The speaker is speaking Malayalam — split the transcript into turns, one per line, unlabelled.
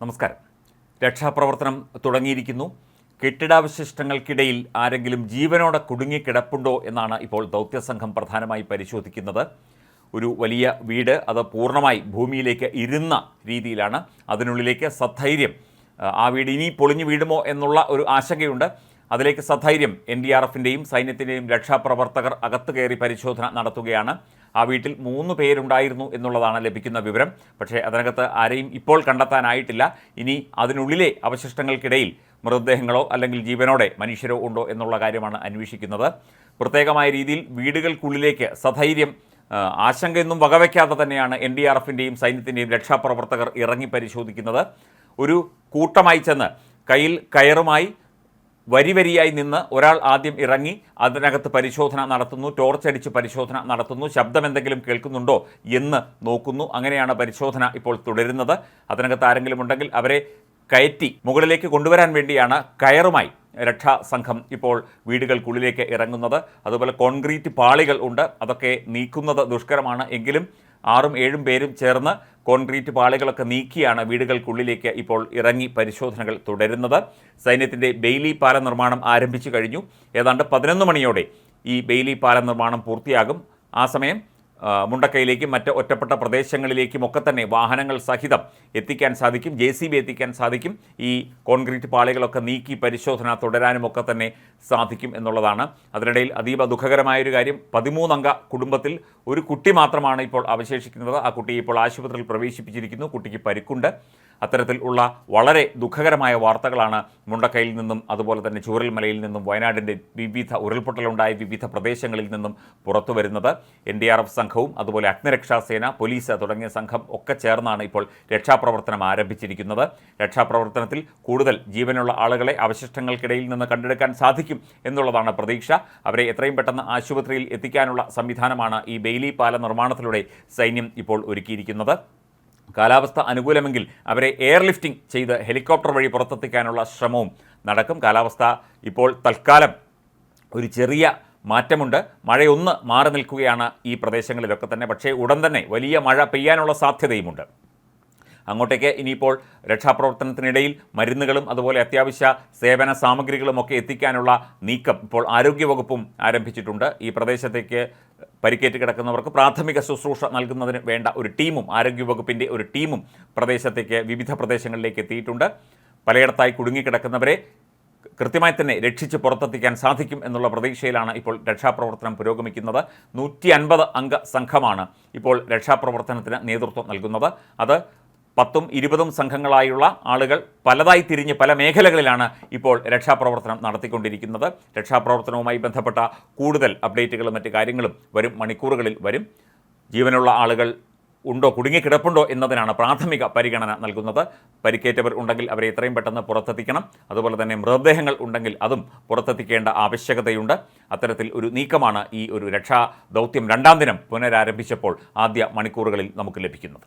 നമസ്കാരം. രക്ഷാപ്രവർത്തനം തുടങ്ങിയിരിക്കുന്നു. കെട്ടിടാവശിഷ്ടങ്ങൾക്കിടയിൽ ആരെങ്കിലും ജീവനോടെ കുടുങ്ങിക്കിടപ്പുണ്ടോ എന്നാണ് ഇപ്പോൾ ദൗത്യസംഘം പ്രധാനമായി പരിശോധിക്കുന്നത്. ഒരു വലിയ വീട് അത് പൂർണമായി ഭൂമിയിലേക്ക് ഇരുന്ന രീതിയിലാണ്. അതിനുള്ളിലേക്ക് സധൈര്യം. ആ, വീട് ഇനി പൊളിഞ്ഞു വീടുമോ എന്നുള്ള ഒരു ആശങ്കയുണ്ട്. അതിലേക്ക് സധൈര്യം എൻ ഡി ആർ എഫിന്റെയും സൈന്യത്തിന്റെയും രക്ഷാപ്രവർത്തകർ അകത്തു കയറി പരിശോധന നടത്തുകയാണ്. ആ വീട്ടിൽ മൂന്ന് പേരുണ്ടായിരുന്നു എന്നുള്ളതാണ് ലഭിക്കുന്ന വിവരം. പക്ഷേ അതിനകത്ത് ആരെയും ഇപ്പോൾ കണ്ടെത്താനായിട്ടില്ല. ഇനി അതിനുള്ളിലെ അവശിഷ്ടങ്ങൾക്കിടയിൽ മൃതദേഹങ്ങളോ അല്ലെങ്കിൽ ജീവനോടെ മനുഷ്യരോ ഉണ്ടോ എന്നുള്ള കാര്യമാണ് അന്വേഷിക്കുന്നത്. പ്രത്യേകമായ രീതിയിൽ വീടുകൾക്കുള്ളിലേക്ക് സധൈര്യം ആശങ്കയൊന്നും വകവയ്ക്കാതെ തന്നെയാണ് എൻ ഡി ആർ എഫിന്റെയും സൈന്യത്തിന്റെയും രക്ഷാപ്രവർത്തകർ ഇറങ്ങി പരിശോധിക്കുന്നത്. ഒരു കൂട്ടമായി ചെന്ന് കയ്യിൽ കയറുമായി വരി വരിയായി നിന്ന് ഒരാൾ ആദ്യം ഇറങ്ങി അതിനകത്ത് പരിശോധന നടത്തുന്നു ടോർച്ച് അടിച്ച് പരിശോധന നടത്തുന്നു ശബ്ദം എന്തെങ്കിലും കേൾക്കുന്നുണ്ടോ എന്ന് നോക്കുന്നു. അങ്ങനെയാണ് പരിശോധന ഇപ്പോൾ തുടരുന്നത്. അതിനകത്ത് ആരെങ്കിലും ഉണ്ടെങ്കിൽ അവരെ കയറ്റി മുകളിലേക്ക് കൊണ്ടുവരാൻ വേണ്ടിയാണ് കയറുമായി രക്ഷാസംഘം ഇപ്പോൾ വീടുകൾക്കുള്ളിലേക്ക് ഇറങ്ങുന്നത്. അതുപോലെ കോൺക്രീറ്റ് പാളികൾ ഉണ്ട്. അതൊക്കെ നീക്കുന്നത് ദുഷ്കരമാണ്. എങ്കിലും ആറും ഏഴും പേരും ചേർന്ന് കോൺക്രീറ്റ് പാളികളൊക്കെ നീക്കിയാണ് വീടുകൾക്കുള്ളിലേക്ക് ഇപ്പോൾ ഇറങ്ങി പരിശോധനകൾ തുടരുന്നത്. സൈന്യത്തിന്റെ ബെയിലി പാല നിർമ്മാണം ആരംഭിച്ചു കഴിഞ്ഞു. ഏതാണ്ട് പതിനൊന്ന് മണിയോടെ ഈ ബെയിലി പാല നിർമ്മാണം പൂർത്തിയാകും. ആ സമയം മുണ്ടക്കൈയിലേക്കും മറ്റ് ഒറ്റപ്പെട്ട പ്രദേശങ്ങളിലേക്കും ഒക്കെ തന്നെ വാഹനങ്ങൾ സഹിതം എത്തിക്കാൻ സാധിക്കും. ജെ സി ബി എത്തിക്കാൻ സാധിക്കും. ഈ കോൺക്രീറ്റ് പാളികളൊക്കെ നീക്കി പരിശോധന തുടരാനും ഒക്കെ തന്നെ സാധിക്കും എന്നുള്ളതാണ്. അതിനിടയിൽ അതീവ ദുഃഖകരമായൊരു കാര്യം പതിമൂന്നംഗ കുടുംബത്തിൽ ഒരു കുട്ടി മാത്രമാണ് ഇപ്പോൾ അവശേഷിക്കുന്നത്. ആ കുട്ടിയെ ഇപ്പോൾ ആശുപത്രിയിൽ പ്രവേശിപ്പിച്ചിരിക്കുന്നു. കുട്ടിക്ക് പരിക്കുണ്ട്. അത്തരത്തിൽ ഉള്ള വളരെ ദുഃഖകരമായ വാർത്തകളാണ് മുണ്ടക്കൈയിൽ നിന്നും അതുപോലെ തന്നെ ചൂരൽമലയിൽ നിന്നും വയനാടിന്റെ വിവിധ ഉരുൾപൊട്ടലുണ്ടായ വിവിധ പ്രദേശങ്ങളിൽ നിന്നും പുറത്തു വരുന്നത് എൻ ഡി ആർ എഫ് സംഘവും അതുപോലെ അഗ്നിരക്ഷാസേന പോലീസ് തുടങ്ങിയ സംഘം ഒക്കെ ചേർന്നാണ് ഇപ്പോൾ രക്ഷാപ്രവർത്തനം ആരംഭിച്ചിരിക്കുന്നത്. രക്ഷാപ്രവർത്തനത്തിൽ കൂടുതൽ ജീവനുള്ള ആളുകളെ അവശിഷ്ടങ്ങൾക്കിടയിൽ നിന്ന് കണ്ടെടുക്കാൻ സാധിക്കും എന്നുള്ളതാണ് പ്രതീക്ഷ. അവരെ എത്രയും പെട്ടെന്ന് ആശുപത്രിയിൽ എത്തിക്കാനുള്ള സംവിധാനമാണ് ഈ ബെയിലി പാല നിർമ്മാണത്തിലൂടെ സൈന്യം ഇപ്പോൾ ഒരുക്കിയിരിക്കുന്നത്. കാലാവസ്ഥ അനുകൂലമെങ്കിൽ അവരെ എയർലിഫ്റ്റിംഗ് ചെയ്ത് ഹെലികോപ്റ്റർ വഴി പുറത്തെത്തിക്കാനുള്ള ശ്രമവും നടക്കും. കാലാവസ്ഥ ഇപ്പോൾ തൽക്കാലം ഒരു ചെറിയ മാറ്റമുണ്ട്. മഴയൊന്ന് മാറി നിൽക്കുകയാണ് ഈ പ്രദേശങ്ങളിലൊക്കെ തന്നെ. പക്ഷേ ഉടൻ തന്നെ വലിയ മഴ പെയ്യാനുള്ള സാധ്യതയുമുണ്ട്. അങ്ങോട്ടേക്ക് ഇനിയിപ്പോൾ രക്ഷാപ്രവർത്തനത്തിനിടയിൽ മരുന്നുകളും അതുപോലെ അത്യാവശ്യ സേവന സാമഗ്രികളും ഒക്കെ എത്തിക്കാനുള്ള നീക്കം ഇപ്പോൾ ആരോഗ്യവകുപ്പും ആരംഭിച്ചിട്ടുണ്ട്. ഈ പ്രദേശത്തേക്ക് പരിക്കേറ്റ് കിടക്കുന്നവർക്ക് പ്രാഥമിക ശുശ്രൂഷ നൽകുന്നതിന് വേണ്ട ഒരു ടീമും ആരോഗ്യവകുപ്പിന്റെ ഒരു ടീമും പ്രദേശത്തേക്ക് വിവിധ പ്രദേശങ്ങളിലേക്ക് എത്തിയിട്ടുണ്ട്. പലയിടത്തായി കുടുങ്ങിക്കിടക്കുന്നവരെ കൃത്യമായി തന്നെ രക്ഷിച്ച് പുറത്തെത്തിക്കാൻ സാധിക്കും എന്നുള്ള പ്രതീക്ഷയിലാണ് ഇപ്പോൾ രക്ഷാപ്രവർത്തനം പുരോഗമിക്കുന്നത്. നൂറ്റി അൻപത് അംഗ സംഘമാണ് ഇപ്പോൾ രക്ഷാപ്രവർത്തനത്തിന് നേതൃത്വം നൽകുന്നത്. അത് പത്തും ഇരുപതും സംഘങ്ങളായുള്ള ആളുകൾ പലതായി തിരിഞ്ഞ് പല മേഖലകളിലാണ് ഇപ്പോൾ രക്ഷാപ്രവർത്തനം നടത്തിക്കൊണ്ടിരിക്കുന്നത്. രക്ഷാപ്രവർത്തനവുമായി ബന്ധപ്പെട്ട കൂടുതൽ അപ്ഡേറ്റുകളും മറ്റ് കാര്യങ്ങളും വരും മണിക്കൂറുകളിൽ വരും. ജീവനുള്ള ആളുകൾ ഉണ്ടോ? കുടുങ്ങിക്കിടപ്പുണ്ടോ എന്നതിനാണ് പ്രാഥമിക പരിഗണന നൽകുന്നത്. പരിക്കേറ്റവർ ഉണ്ടെങ്കിൽ അവരെ എത്രയും പെട്ടെന്ന് പുറത്തെത്തിക്കണം. അതുപോലെ തന്നെ മൃതദേഹങ്ങൾ ഉണ്ടെങ്കിൽ അതും പുറത്തെത്തിക്കേണ്ട ആവശ്യകതയുണ്ട്. അത്തരത്തിൽ ഒരു നീക്കമാണ് ഈ ഒരു രക്ഷാ ദൗത്യം രണ്ടാം ദിനം പുനരാരംഭിച്ചപ്പോൾ ആദ്യ മണിക്കൂറുകളിൽ നമുക്ക് ലഭിക്കുന്നത്.